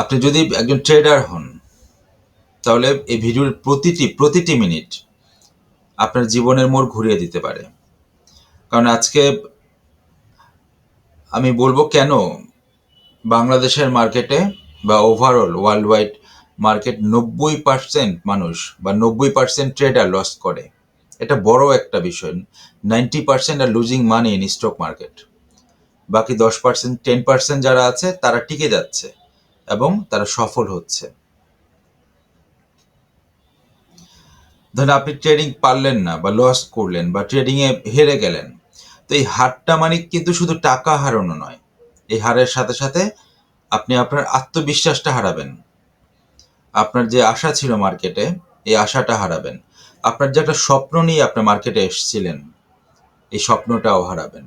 আপনি যদি একজন ট্রেডার হন, তাহলে এই ভিডিওর প্রতিটি প্রতিটি মিনিট আপনার জীবনের মোড় ঘুরিয়ে দিতে পারে। কারণ আজকে আমি বলব কেন বাংলাদেশের মার্কেটে বা ওভারঅল ওয়ার্ল্ড ওয়াইড মার্কেট নব্বই পার্সেন্ট মানুষ বা নব্বই পার্সেন্ট ট্রেডার লস করে। এটা বড় একটা বিষয়। Ninety percent are losing money in stock market বাকি দশ পার্সেন্ট টেন পার্সেন্ট যারা আছে, তারা টিকে যাচ্ছে। এবং তারা সফল হচ্ছে। ধরেন আপনি ট্রেডিং পারলেন না বা লস করলেন বা ট্রেডিংয়ে হেরে গেলেন, তো এই হারটা মানে কিন্তু শুধু টাকা হারানো নয়। এই হারের সাথে সাথে আপনি আপনার আত্মবিশ্বাসটা হারাবেন। আপনার যে আশা ছিল মার্কেটে, এই আশাটা হারাবেন। আপনার যে একটা স্বপ্ন নিয়ে আপনি মার্কেটে এসেছিলেন, এই স্বপ্নটাও হারাবেন।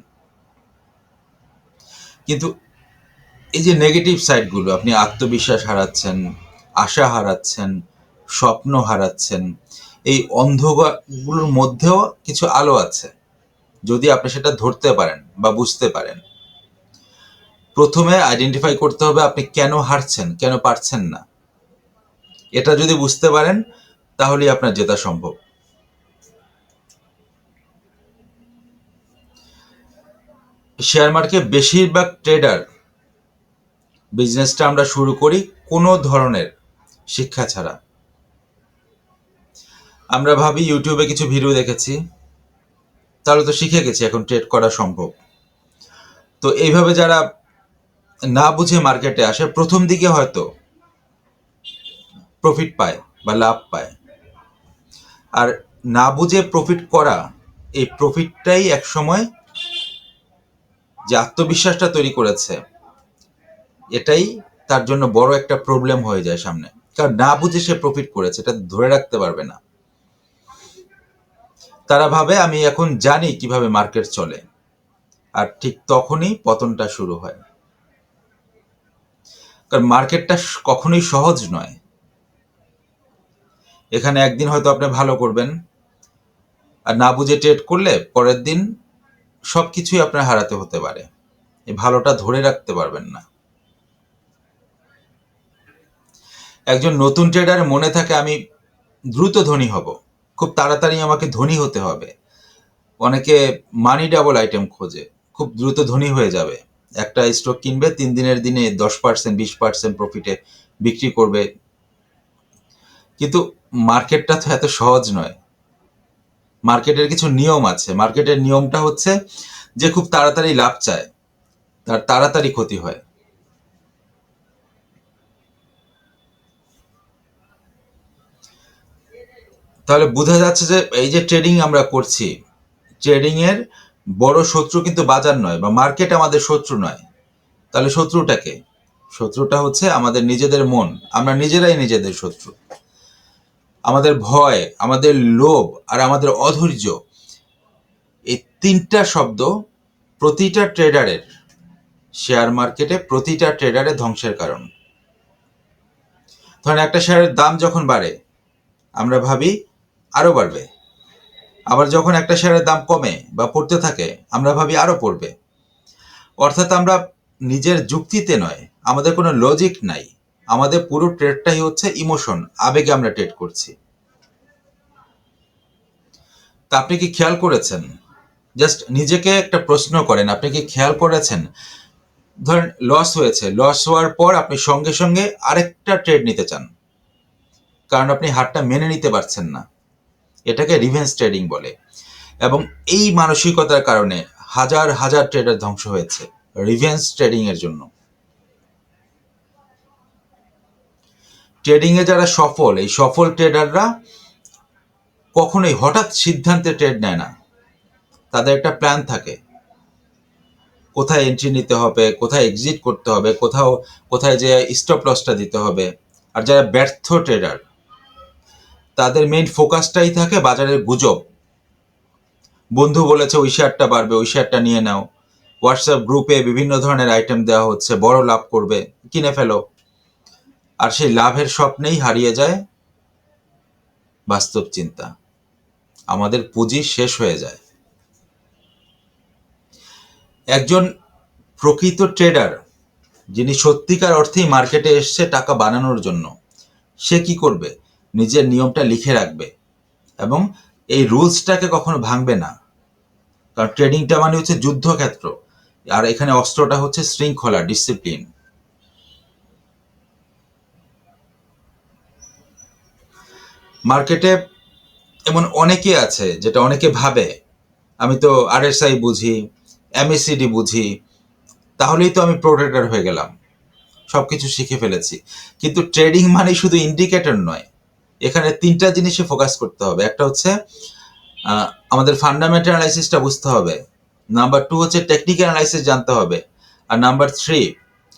কিন্তু এই যে নেগেটিভ সাইডগুলো আপনি আত্মবিশ্বাস হারাচ্ছেন, আশা হারাচ্ছেন, স্বপ্ন হারাচ্ছেন, এই অন্ধকারগুলোর মধ্যেও কিছু আলো আছে। যদি আপনি সেটা ধরতে পারেন বা বুঝতে পারেন। প্রথমে আইডেন্টিফাই করতে হবে আপনি কেন হারছেন, কেন পারছেন না। এটা যদি বুঝতে পারেন, তাহলেই আপনার জেতা সম্ভব। শেয়ার মার্কেট বেশিরভাগ ট্রেডার বিজনেসটা আমরা শুরু করি কোনো ধরনের শিক্ষা ছাড়া। আমরা ভাবি ইউটিউবে কিছু ভিডিও দেখেছি, তাহলে তো শিখে গেছি এখন ট্রেড করা সম্ভব। তো এইভাবে যারা না বুঝে মার্কেটে আসে, প্রথম দিকে হয়তো প্রফিট পায় বা লাভ পায়। আর না বুঝে প্রফিট করা, এই প্রফিটটাই একসময় যে আত্মবিশ্বাসটা তৈরি করেছে। এটাই তার জন্য বড় একটা প্রবলেম হয়ে যায় সামনে। কারণ না বুঝে সে প্রফিট করেছে, এটা ধরে রাখতে পারবে না। তারা ভাবে, আমি এখন জানি কীভাবে মার্কেট চলে। আর ঠিক তখনই পতনটা শুরু হয়। কারণ মার্কেটটা কখনোই সহজ নয়। এখানে একদিন হয়তো আপনি ভালো করবেন, আর না বুঝে ট্রেড করলে পরের দিন সব কিছুই আপনার হারাতে হতে পারে। এই ভালোটা ধরে রাখতে পারবেন না। একজন নতুন ট্রেডার মনে থাকে আমি দ্রুত ধনী হব। খুব তাড়াতাড়ি আমাকে ধনী হতে হবে। অনেকে মানি ডাবল আইটেম খোঁজে, খুব দ্রুত ধনী হয়ে যাবে। একটা স্টক কিনবে, তিন দিনের দিনে দশ পার্সেন্ট বিশ পার্সেন্ট প্রফিটে বিক্রি করবে। কিন্তু মার্কেটটা তো এত সহজ নয়। মার্কেটের কিছু নিয়ম আছে। মার্কেটের নিয়মটা হচ্ছে যে খুব তাড়াতাড়ি লাভ চায়, তার তাড়াতাড়ি ক্ষতি হয়। তাহলে বোঝা যাচ্ছে যে এই যে ট্রেডিং আমরা করছি ট্রেডিং এর বড় শত্রু কিন্তু বাজার নয় বা মার্কেট আমাদের শত্রু নয়। তাহলে শত্রুটাকে শত্রুটা হচ্ছে আমাদের নিজেদের মন। আমরা নিজেরাই নিজেদের শত্রু। আমাদের ভয়, আমাদের লোভ আর আমাদের অধৈর্য, এই তিনটা শব্দ প্রতিটা ট্রেডারের শেয়ার মার্কেটে প্রতিটা ট্রেডারের ধ্বংসের কারণ। ধরেন একটা শেয়ারের দাম যখন বাড়ে, আমরা ভাবি আরও বাড়বে। আবার যখন একটা শেয়ারের দাম কমে বা পড়তে থাকে, আমরা ভাবি আরও পড়বে। অর্থাৎ আমরা নিজের যুক্তিতে নয়, আমাদের কোনো লজিক নাই। আমাদের পুরো ট্রেডটাই হচ্ছে ইমোশন আবেগে আমরা ট্রেড করছি। তা আপনি কি খেয়াল করেছেন? জাস্ট নিজেকে একটা প্রশ্ন করেন, আপনি কি খেয়াল করেছেন? ধরেন লস হয়েছে লস হওয়ার পর আপনি সঙ্গে সঙ্গে আরেকটা ট্রেড নিতে চান। কারণ আপনি হারটা মেনে নিতে পারছেন না। এটাকে রিভেন্স ট্রেডিং বলে। এবং এই মানসিকতার কারণে হাজার হাজার ট্রেডার ধ্বংস হয়েছে রিভেন্স ট্রেডিং এর জন্য। ট্রেডিং এ যারা সফল, এই সফল ট্রেডাররা কখনোই হঠাৎ সিদ্ধান্তে ট্রেড নেয় না। তাদের একটা প্ল্যান থাকে। কোথায় এন্ট্রি নিতে হবে, কোথায় এক্সিট করতে হবে, কোথাও, কোথায় যে স্টপ লসটা দিতে হবে। আর যারা ব্যর্থ ট্রেডার তাদের মেইন ফোকাসটাই থাকে বাজারের গুজব। বন্ধু বলেছে, ওই শেয়ারটা বাড়বে, ওই শেয়ারটা নিয়ে নাও। হোয়াটসঅ্যাপ গ্রুপে বিভিন্ন ধরনের আইটেম দেওয়া হচ্ছে, বড় লাভ করবে, কিনে ফেলো। আর সেই লাভের স্বপ্নেই হারিয়ে যায় বাস্তব চিন্তা। আমাদের পুঁজি শেষ হয়ে যায়। একজন প্রকৃত ট্রেডার যিনি সত্যিকার অর্থেই মার্কেটে এসছে টাকা বানানোর জন্য, সে কি করবে? নিজের নিয়মটা লিখে রাখবে এবং এই রুলসটাকে কখনো ভাঙবে না। কারণ ট্রেডিংটা মানে হচ্ছে যুদ্ধক্ষেত্র। আর এখানে অস্ত্রটা হচ্ছে শৃঙ্খলা ডিসিপ্লিন মার্কেটে এমন অনেকে আছে যেটা অনেকে ভাবে, আমি তো আরএসআই বুঝি এমএসিডি বুঝি, তাহলেই তো আমি প্রোটেটার হয়ে গেলাম সব কিছু শিখে ফেলেছি। কিন্তু ট্রেডিং মানে শুধু ইন্ডিকেটর নয় এখানে তিনটা জিনিসে ফোকাস করতে হবে। একটা হচ্ছে আমাদের ফান্ডামেন্টাল অ্যানালাইসিসটা বুঝতে হবে। নাম্বার টু হচ্ছে টেকনিক্যাল অ্যানালাইসিস জানতে হবে। আর নাম্বার থ্রি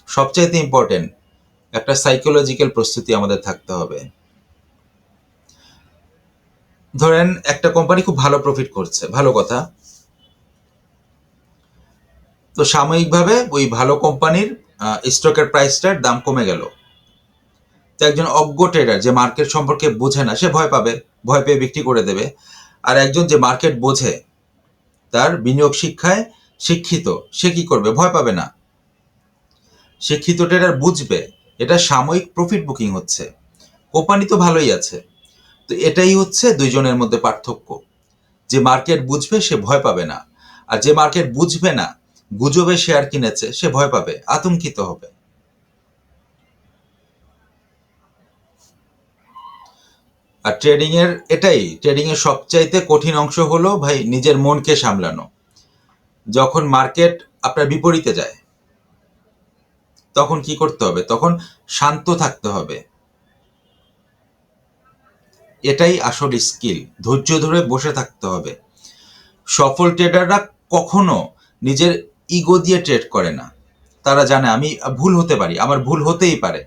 সবচাইতে ইম্পর্টেন্ট একটা সাইকোলজিক্যাল প্রস্তুতি আমাদের থাকতে হবে। ধরেন, একটা কোম্পানি খুব ভালো প্রফিট করছে, ভালো কথা। তো সাময়িকভাবে ওই ভালো কোম্পানির স্টকের প্রাইসটার দাম কমে গেল। তো একজন অজ্ঞ ট্রেডার যে মার্কেট সম্পর্কে বোঝে না, সে ভয় পাবে, ভয় পেয়ে বিক্রি করে দেবে। আর একজন যে মার্কেট বোঝে, তার বিনিয়োগ শিক্ষায় শিক্ষিত, সে কি করবে? ভয় পাবে না। শিক্ষিত ট্রেডার বুঝবে, এটা সাময়িক প্রফিট বুকিং হচ্ছে। কোম্পানি তো ভালোই আছে। তো এটাই হচ্ছে দুইজনের মধ্যে পার্থক্য। যে মার্কেট বুঝবে, সে ভয় পাবে না। আর যে মার্কেট বুঝবে না, গুজবে শেয়ার কিনেছে, সে ভয় পাবে, আতঙ্কিত হবে। আর ট্রেডিং এর এটাই ট্রেডিং এর সবচাইতে কঠিন অংশ হলো ভাই নিজের মনকে সামলানো। যখন মার্কেট আপনার বিপরীতে যায়, তখন কি করতে হবে? তখন শান্ত থাকতে হবে। এটাই আসল স্কিল ধৈর্য ধরে বসে থাকতে হবে। সফল ট্রেডাররা কখনো নিজের ইগো দিয়ে ট্রেড করে না। তারা জানে আমি ভুল হতে পারি, আমার ভুল হতেই পারে।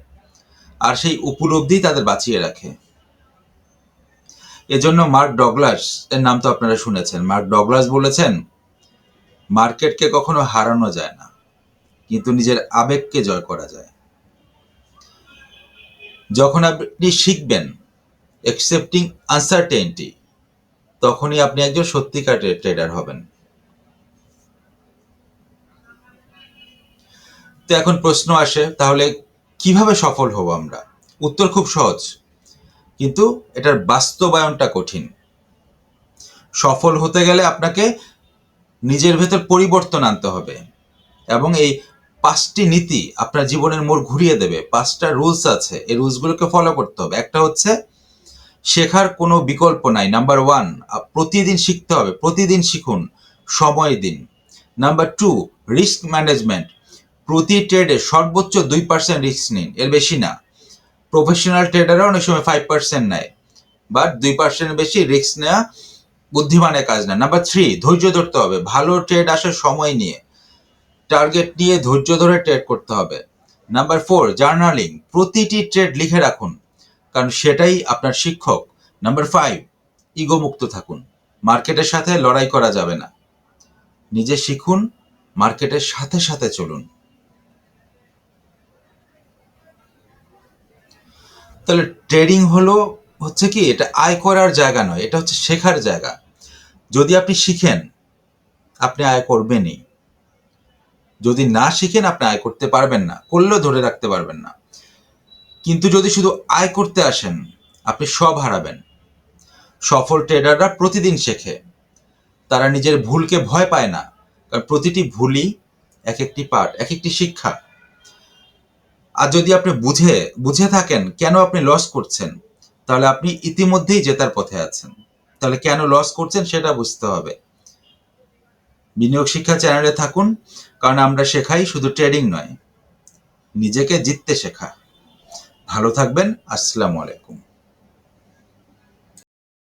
আর সেই উপলব্ধি তাদের বাঁচিয়ে রাখে। এজন্য মার্ক ডগলাস, এর নাম তো আপনারা শুনেছেন, মার্ক ডগলাস বলেছেন, মার্কেটকে কখনো হারানো যায় না, কিন্তু নিজের আবেগকে জয় করা যায়। যখন আপনি শিখবেন অ্যাকসেপ্টিং আনসারটেনটি তখনই আপনি একজন সত্যিকার ট্রেডার হবেন। তো এখন প্রশ্ন আসে, তাহলে কীভাবে সফল হব আমরা? উত্তর খুব সহজ। কিন্তু এটার বাস্তবায়নটা কঠিন। সফল হতে গেলে আপনাকে নিজের ভেতর পরিবর্তন আনতে হবে এবং এই পাঁচটি নীতি আপনার জীবনের মোড় ঘুরিয়ে দেবে। পাঁচটা রুলস আছে, এই রুলসগুলোকে ফলো করতে হবে। একটা হচ্ছে, শেখার কোনো বিকল্প নাই। নাম্বার ওয়ান প্রতিদিন শিখতে হবে। প্রতিদিন শিখুন, সময় দিন। নাম্বার টু রিস্ক ম্যানেজমেন্ট প্রতি ট্রেডে সর্বোচ্চ দুই পার্সেন্ট রিস্ক নিন। এর বেশি না। প্রফেশনাল ট্রেডাররা অনেক সময় ফাইভ পার্সেন্ট নেয়। বাট দুই পার্সেন্ট বেশি রিস্ক নেওয়া বুদ্ধিমানের কাজ না। নাম্বার থ্রি ধৈর্য ধরতে হবে। ভালো ট্রেড আসার সময় নিয়ে টার্গেট নিয়ে ধৈর্য ধরে ট্রেড করতে হবে। নাম্বার ফোর জার্নালিং প্রতিটি ট্রেড লিখে রাখুন, কারণ সেটাই আপনার শিক্ষক। নাম্বার ফাইভ ইগো মুক্ত থাকুন। মার্কেটের সাথে লড়াই করা যাবে না। নিজে শিখুন মার্কেটের সাথে সাথে চলুন। তাহলে ট্রেডিং হলো হচ্ছে কি, এটা আয় করার জায়গা নয়, এটা হচ্ছে শেখার জায়গা। যদি আপনি শিখেন, আপনি আয় করবেনই। যদি না শিখেন, আপনি আয় করতে পারবেন না, করলেও ধরে রাখতে পারবেন না। কিন্তু যদি শুধু আয় করতে আসেন, আপনি সব হারাবেন। সফল ট্রেডাররা প্রতিদিন শেখে। তারা নিজের ভুলকে ভয় পায় না, কারণ প্রতিটি ভুলই এক একটি পাঠ, এক একটি শিক্ষা। আর যদি আপনি বুঝে বুঝে থাকেন কেন আপনি লস করছেন, তাহলে আপনি ইতিমধ্যেই জেতার পথে আছেন। তাহলে কেন লস করছেন সেটা বুঝতে হবে। বিনিয়োগ শিক্ষা চ্যানেলে থাকুন, কারণ আমরা শেখাই শুধু ট্রেডিং নয়, নিজেকে জিততে শেখা। ভালো থাকবেন, আসসালামু আলাইকুম।